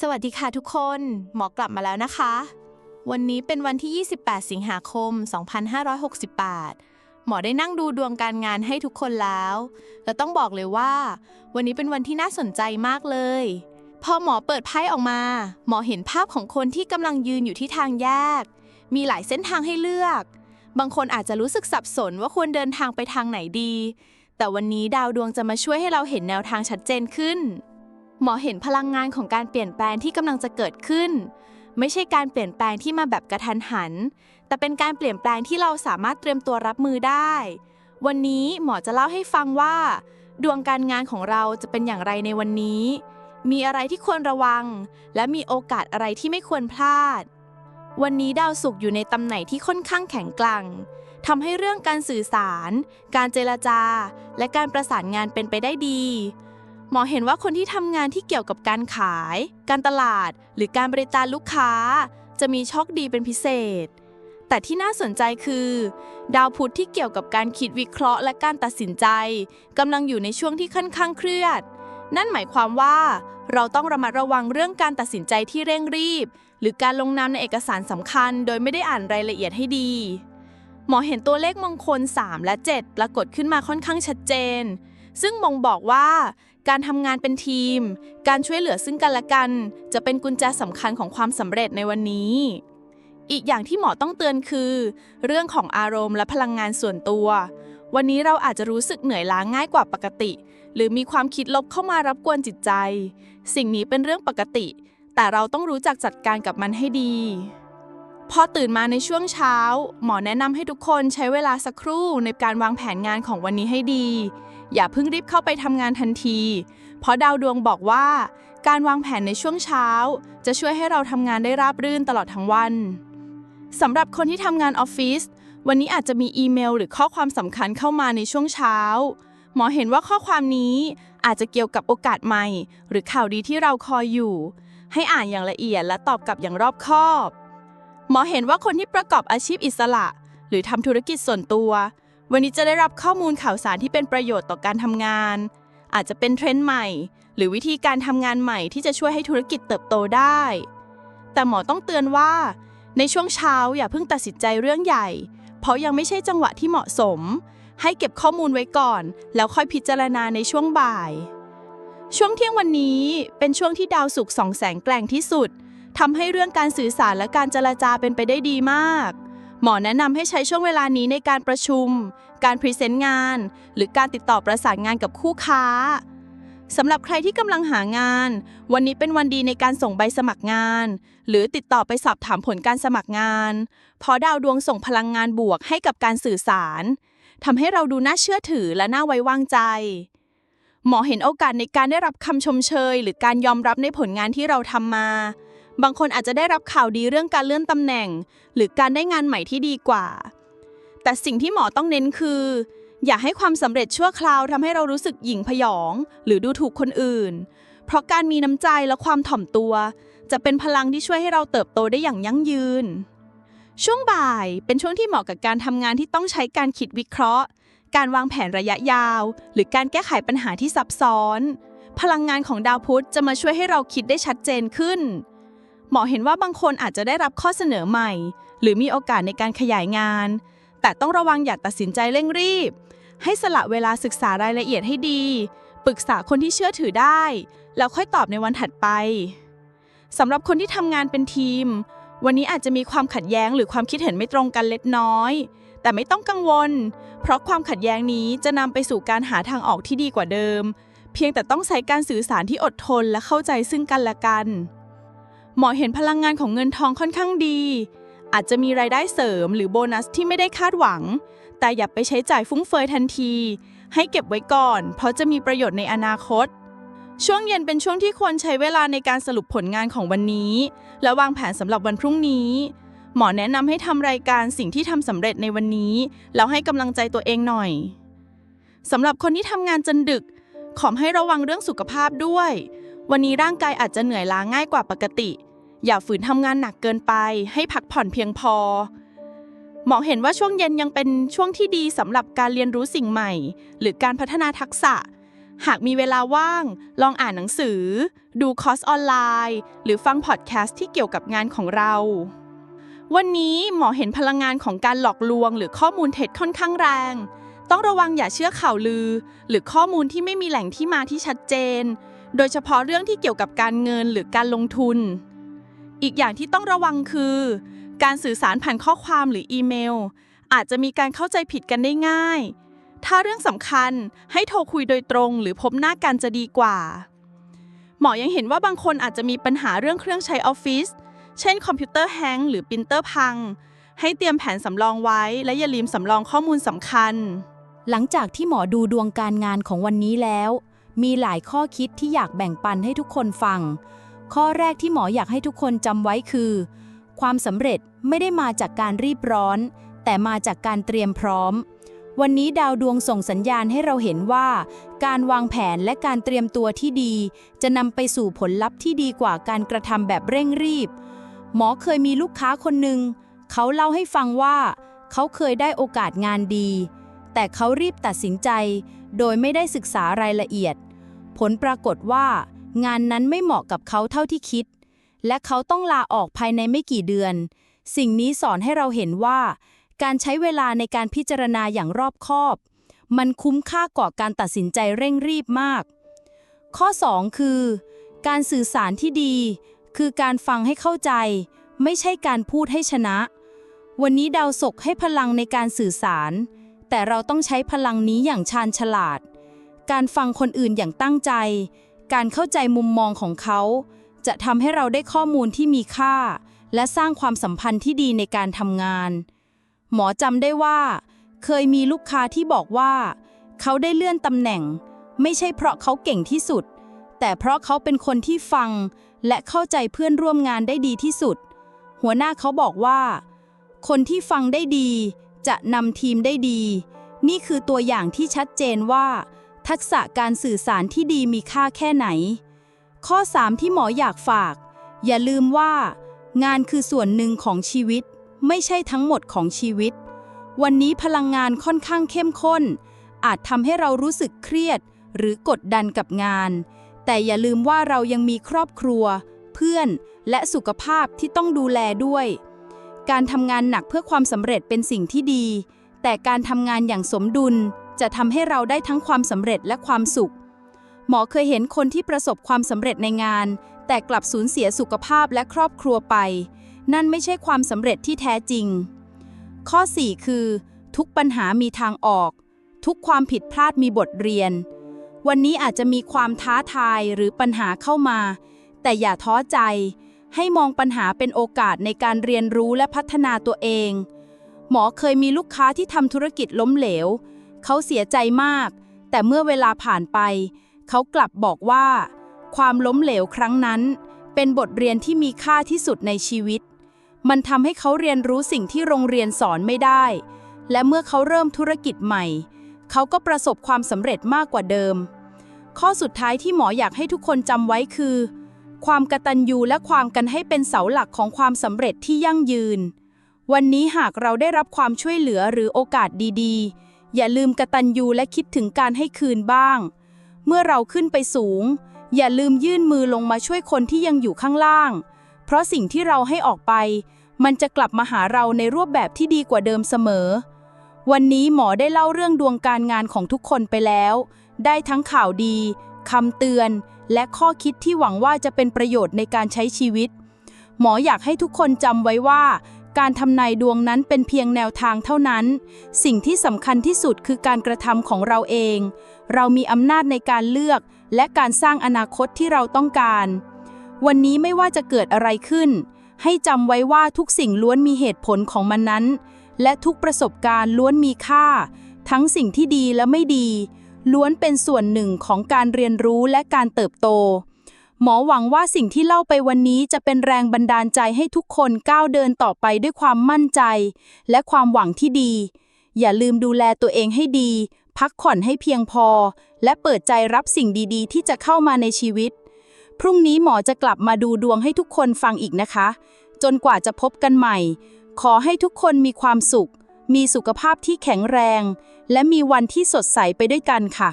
สวัสดีค่ะทุกคน หมอกลับมาแล้วนะคะ วันนี้เป็นวันที่ 28 สิงหาคม 2568 หมอได้นั่งดูดวงการงานให้ทุกคนแล้ว และต้องบอกเลยว่า วันนี้เป็นวันที่น่าสนใจมากเลย พอหมอเปิดไพ่ออกมา หมอเห็นภาพของคนที่กำลังยืนอยู่ที่ทางแยก มีหลายเส้นทางให้เลือก บางคนอาจจะรู้สึกสับสนว่าควรเดินทางไปทางไหนดี แต่วันนี้ดาวดวงจะมาช่วยให้เราเห็นแนวทางชัดเจนขึ้น หมอเห็นพลังงานของการเปลี่ยนแปลงที่กำลังจะเกิดขึ้น ไม่ใช่การเปลี่ยนแปลงที่มาแบบกระทันหัน แต่เป็นการเปลี่ยนแปลงที่เราสามารถเตรียมตัวรับมือได้ วันนี้หมอจะเล่าให้ฟังว่า ดวงการงานของเราจะเป็นอย่างไรในวันนี้ มีอะไรที่ควรระวัง และมีโอกาสอะไรที่ไม่ควรพลาด วันนี้ดาวศุกร์อยู่ในตำแหน่งที่ค่อนข้างแข็งกร่งทำให้เรื่องการสื่อสาร การเจรจา และการประสานงานเป็นไปได้ดี หมอเห็นว่าคนที่ทำงานที่เกี่ยวกับการขาย การตลาด หรือการบริการลูกค้า จะมีโชคดีเป็นพิเศษ แต่ที่น่าสนใจคือ ดาวพุธที่เกี่ยวกับการคิดวิเคราะห์และการตัดสินใจกำลังอยู่ในช่วงที่ค่อนข้างเครียด นั่นหมายความว่า เราต้องระมัดระวังเรื่องการตัดสินใจที่เร่งรีบ หรือการลงนามในเอกสารสำคัญ โดยไม่ได้อ่านรายละเอียดให้ดี หมอเห็นตัวเลขมงคล 3 และ 7 ปรากฏขึ้นมาค่อนข้างชัดเจนซึ่งบ่งบอกว่า การทำงานเป็นทีม การช่วยเหลือซึ่งกันและกัน จะเป็นกุญแจสำคัญของความสำเร็จในวันนี้ อีกอย่างที่หมอต้องเตือนคือ เรื่องของอารมณ์และพลังงานส่วนตัว วันนี้เราอาจจะรู้สึกเหนื่อยล้าง่ายกว่าปกติ หรือมีความคิดลบเข้ามารับกวนจิตใจ สิ่งนี้เป็นเรื่องปกติ แต่เราต้องรู้จักจัดการกับมันให้ดีพอตื่นมาในช่วงเช้า หมอแนะนำให้ทุกคนใช้เวลาสักครู่ในการวางแผนงานของวันนี้ให้ดี อย่าเพิ่งรีบเข้าไปทำงานทันที เพราะดาวดวงบอกว่า การวางแผนในช่วงเช้า จะช่วยให้เราทำงานได้ราบรื่นตลอดทั้งวันสำหรับคนที่ทำงานออฟฟิศวันนี้อาจจะมีอีเมลหรือข้อความสำคัญเข้ามาในช่วงเช้า หมอเห็นว่าข้อความนี้อาจจะเกี่ยวกับโอกาสใหม่ หรือข่าวดีที่เราคอยอยู่ ให้อ่านอย่างละเอียดและตอบกลับอย่างรอบคอบ หมอเห็นว่าคนที่ประกอบอาชีพอิสระ หรือทำธุรกิจส่วนตัว วันนี้จะได้รับข้อมูลข่าวสารที่เป็นประโยชน์ต่อการทำงาน อาจจะเป็นเทรนด์ใหม่ หรือวิธีการทำงานใหม่ที่จะช่วยให้ธุรกิจเติบโตได้ แต่หมอต้องเตือนว่า ในช่วงเช้าอย่าเพิ่งตัดสินใจเรื่องใหญ่ เพราะยังไม่ใช่จังหวะที่เหมาะสม ให้เก็บข้อมูลไว้ก่อน แล้วค่อยพิจารณาในช่วงบ่าย ช่วงเที่ยงวันนี้เป็นช่วงที่ดาวศุกร์ส่องแสงแกร่งที่สุดทำให้เรื่องการสื่อสารและการเจรจาเป็นไปได้ดีมาก หมอแนะนำให้ใช้ช่วงเวลานี้ในการประชุม การพรีเซนต์งาน หรือการติดต่อประสานงานกับคู่ค้าสำหรับใครที่กำลังหางาน วันนี้เป็นวันดีในการส่งใบสมัครงาน หรือติดต่อไปสอบถามผลการสมัครงานเพราะดาวดวงส่งพลังงานบวกให้กับการสื่อสารทำให้เราดูน่าเชื่อถือและน่าไว้วางใจ หมอเห็นโอกาสในการได้รับคำชมเชย หรือการยอมรับในผลงานที่เราทำมา บางคนอาจจะได้รับข่าวดีเรื่องการเลื่อนตำแหน่ง หรือการได้งานใหม่ที่ดีกว่า แต่สิ่งที่หมอต้องเน้นคือ อย่าให้ความสำเร็จชั่วคราวทำให้เรารู้สึกหยิ่งพยอง หรือดูถูกคนอื่น เพราะการมีน้ำใจและความถ่อมตัว จะเป็นพลังที่ช่วยให้เราเติบโตได้อย่างยั่งยืน ช่วงบ่ายเป็นช่วงที่เหมาะกับการทำงานที่ต้องใช้การคิดวิเคราะห์ การวางแผนระยะยาว หรือการแก้ไขปัญหาที่ซับซ้อน พลังงานของดาวพุธจะมาช่วยให้เราคิดได้ชัดเจนขึ้น หมอเห็นว่าบางคนอาจจะได้รับข้อเสนอใหม่ หรือมีโอกาสในการขยายงาน แต่ต้องระวังอย่าตัดสินใจเร่งรีบ ให้สละเวลาศึกษารายละเอียดให้ดี ปรึกษาคนที่เชื่อถือได้ แล้วค่อยตอบในวันถัดไปสำหรับคนที่ทำงานเป็นทีม วันนี้อาจจะมีความขัดแย้งหรือความคิดเห็นไม่ตรงกันเล็กน้อย แต่ไม่ต้องกังวล เพราะความขัดแย้งนี้จะนำไปสู่การหาทางออกที่ดีกว่าเดิม เพียงแต่ต้องใช้การสื่อสารที่อดทนและเข้าใจซึ่งกันและกัน หมอเห็นพลังงานของเงินทองค่อนข้างดี อาจจะมีรายได้เสริมหรือโบนัสที่ไม่ได้คาดหวัง แต่อย่าไปใช้จ่ายฟุ่มเฟือยทันที ให้เก็บไว้ก่อน เพราะจะมีประโยชน์ในอนาคต ช่วงเย็นเป็นช่วงที่ควรใช้เวลาในการสรุปผลงานของวันนี้ และวางแผนสำหรับวันพรุ่งนี้ หมอแนะนำให้ทำรายการสิ่งที่ทำสำเร็จในวันนี้ แล้วให้กำลังใจตัวเองหน่อยสำหรับคนที่ทำงานจนดึก ขอให้ระวังเรื่องสุขภาพด้วย วันนี้ร่างกายอาจจะเหนื่อยล้าง่ายกว่าปกติ อย่าฝืนทำงานหนักเกินไป ให้พักผ่อนเพียงพอ หมอเห็นว่าช่วงเย็นยังเป็นช่วงที่ดีสำหรับการเรียนรู้สิ่งใหม่ หรือการพัฒนาทักษะ หากมีเวลาว่าง ลองอ่านหนังสือ ดูคอร์สออนไลน์ หรือฟังพอดแคสต์ที่เกี่ยวกับงานของเรา วันนี้หมอเห็นพลังงานของการหลอกลวง หรือข้อมูลเท็จค่อนข้างแรงต้องระวังอย่าเชื่อข่าวลือ หรือข้อมูลที่ไม่มีแหล่งที่มาที่ชัดเจน โดยเฉพาะเรื่องที่เกี่ยวกับการเงินหรือการลงทุน อีกอย่างที่ต้องระวังคือ การสื่อสารผ่านข้อความหรืออีเมล อาจจะมีการเข้าใจผิดกันได้ง่าย ถ้าเรื่องสำคัญให้โทรคุยโดยตรงหรือพบหน้ากันจะดีกว่า หมอยังเห็นว่าบางคนอาจจะมีปัญหาเรื่องเครื่องใช้ออฟฟิศ เช่นคอมพิวเตอร์แฮงก์หรือปรินเตอร์พัง ให้เตรียมแผนสำรองไว้ และอย่าลืมสำรองข้อมูลสำคัญ หลังจากที่หมอดูดวงการงานของวันนี้แล้ว มีหลายข้อคิดที่อยากแบ่งปันให้ทุกคนฟัง ข้อแรกที่หมออยากให้ทุกคนจำไว้คือ ความสำเร็จไม่ได้มาจากการรีบร้อน แต่มาจากการเตรียมพร้อม วันนี้ดาวดวงส่งสัญญาณให้เราเห็นว่า การวางแผนและการเตรียมตัวที่ดี จะนำไปสู่ผลลัพธ์ที่ดีกว่าการกระทำแบบเร่งรีบ หมอเคยมีลูกค้าคนหนึ่งเขาเล่าให้ฟังว่า เขาเคยได้โอกาสงานดี แต่เขารีบตัดสินใจ โดยไม่ได้ศึกษารายละเอียด ผลปรากฏว่า งานนั้นไม่เหมาะกับเขาเท่าที่คิด และเขาต้องลาออกภายในไม่กี่เดือน สิ่งนี้สอนให้เราเห็นว่า การใช้เวลาในการพิจารณาอย่างรอบคอบ มันคุ้มค่ากว่าการตัดสินใจเร่งรีบมาก ข้อ 2 คือ การสื่อสารที่ดี คือการฟังให้เข้าใจ ไม่ใช่การพูดให้ชนะ วันนี้ดาวศกให้พลังในการสื่อสาร แต่เราต้องใช้พลังนี้อย่างชาญฉลาด การฟังคนอื่นอย่างตั้งใจ การเข้าใจมุมมองของเขา จะทำให้เราได้ข้อมูลที่มีค่า และสร้างความสัมพันธ์ที่ดีในการทำงาน หมอจำได้ว่า เคยมีลูกค้าที่บอกว่า เขาได้เลื่อนตำแหน่ง ไม่ใช่เพราะเขาเก่งที่สุด แต่เพราะเขาเป็นคนที่ฟัง และเข้าใจเพื่อนร่วมงานได้ดีที่สุด หัวหน้าเขาบอกว่า คนที่ฟังได้ดี จะนำทีมได้ดี นี่คือตัวอย่างที่ชัดเจนว่า ทักษะการสื่อสารที่ดีมีค่าแค่ไหน ข้อ 3 ที่หมออยากฝาก อย่าลืมว่า งานคือส่วนหนึ่งของชีวิต ไม่ใช่ทั้งหมดของชีวิต วันนี้พลังงานค่อนข้างเข้มข้น อาจทำให้เรารู้สึกเครียด หรือกดดันกับงาน แต่อย่าลืมว่าเรายังมีครอบครัว เพื่อนและสุขภาพที่ต้องดูแลด้วย การทำงานหนักเพื่อความสำเร็จเป็นสิ่งที่ดี แต่การทำงานอย่างสมดุลจะทำให้เราได้ทั้งความสำเร็จและความสุข หมอเคยเห็นคนที่ประสบความสำเร็จในงาน แต่กลับสูญเสียสุขภาพและครอบครัวไป นั่นไม่ใช่ความสำเร็จที่แท้จริง ข้อ 4 คือ ทุกปัญหามีทางออก ทุกความผิดพลาดมีบทเรียน วันนี้อาจจะมีความท้าทายหรือปัญหาเข้ามา แต่อย่าท้อใจ ให้มองปัญหาเป็นโอกาสในการเรียนรู้และพัฒนาตัวเอง หมอเคยมีลูกค้าที่ทำธุรกิจล้มเหลว เขาเสียใจมาก แต่เมื่อเวลาผ่านไป เขากลับบอกว่า ความล้มเหลวครั้งนั้น เป็นบทเรียนที่มีค่าที่สุดในชีวิต มันทำให้เขาเรียนรู้สิ่งที่โรงเรียนสอนไม่ได้ และเมื่อเขาเริ่มธุรกิจใหม่ เขาก็ประสบความสำเร็จมากกว่าเดิม ข้อสุดท้ายที่หมออยากให้ทุกคนจำไว้คือ ความกตัญญูและความกันให้เป็นเสาหลักของความสำเร็จที่ยั่งยืน วันนี้หากเราได้รับความช่วยเหลือหรือโอกาสดีๆ อย่าลืมกตัญญูและคิดถึงการให้คืนบ้าง เมื่อเราขึ้นไปสูง อย่าลืมยื่นมือลงมาช่วยคนที่ยังอยู่ข้างล่าง เพราะสิ่งที่เราให้ออกไป มันจะกลับมาหาเราในรูปแบบที่ดีกว่าเดิมเสมอ วันนี้หมอได้เล่าเรื่องดวงการงานของทุกคนไปแล้ว ได้ทั้งข่าวดีคำเตือน และข้อคิดที่หวังว่าจะเป็นประโยชน์ในการใช้ชีวิต หมออยากให้ทุกคนจำไว้ว่า การทำนายดวงนั้นเป็นเพียงแนวทางเท่านั้น สิ่งที่สำคัญที่สุดคือการกระทำของเราเอง เรามีอำนาจในการเลือก และการสร้างอนาคตที่เราต้องการ วันนี้ไม่ว่าจะเกิดอะไรขึ้น ให้จำไว้ว่าทุกสิ่งล้วนมีเหตุผลของมันนั้น และทุกประสบการณ์ล้วนมีค่า ทั้งสิ่งที่ดีและไม่ดี ล้วนเป็นส่วนหนึ่งของการเรียนรู้และการเติบโต หมอหวังว่าสิ่งที่เล่าไปวันนี้จะเป็นแรงบันดาลใจให้ทุกคนก้าวเดินต่อไปด้วยความมั่นใจ และความหวังที่ดี อย่าลืมดูแลตัวเองให้ดี พักผ่อนให้เพียงพอ และเปิดใจรับสิ่งดีๆ ที่จะเข้ามาในชีวิต พรุ่งนี้หมอจะกลับมาดูดวงให้ทุกคนฟังอีกนะคะ จนกว่าจะพบกันใหม่ ขอให้ทุกคนมีความสุข มีสุขภาพที่แข็งแรง และมีวันที่สดใสไปด้วยกันค่ะ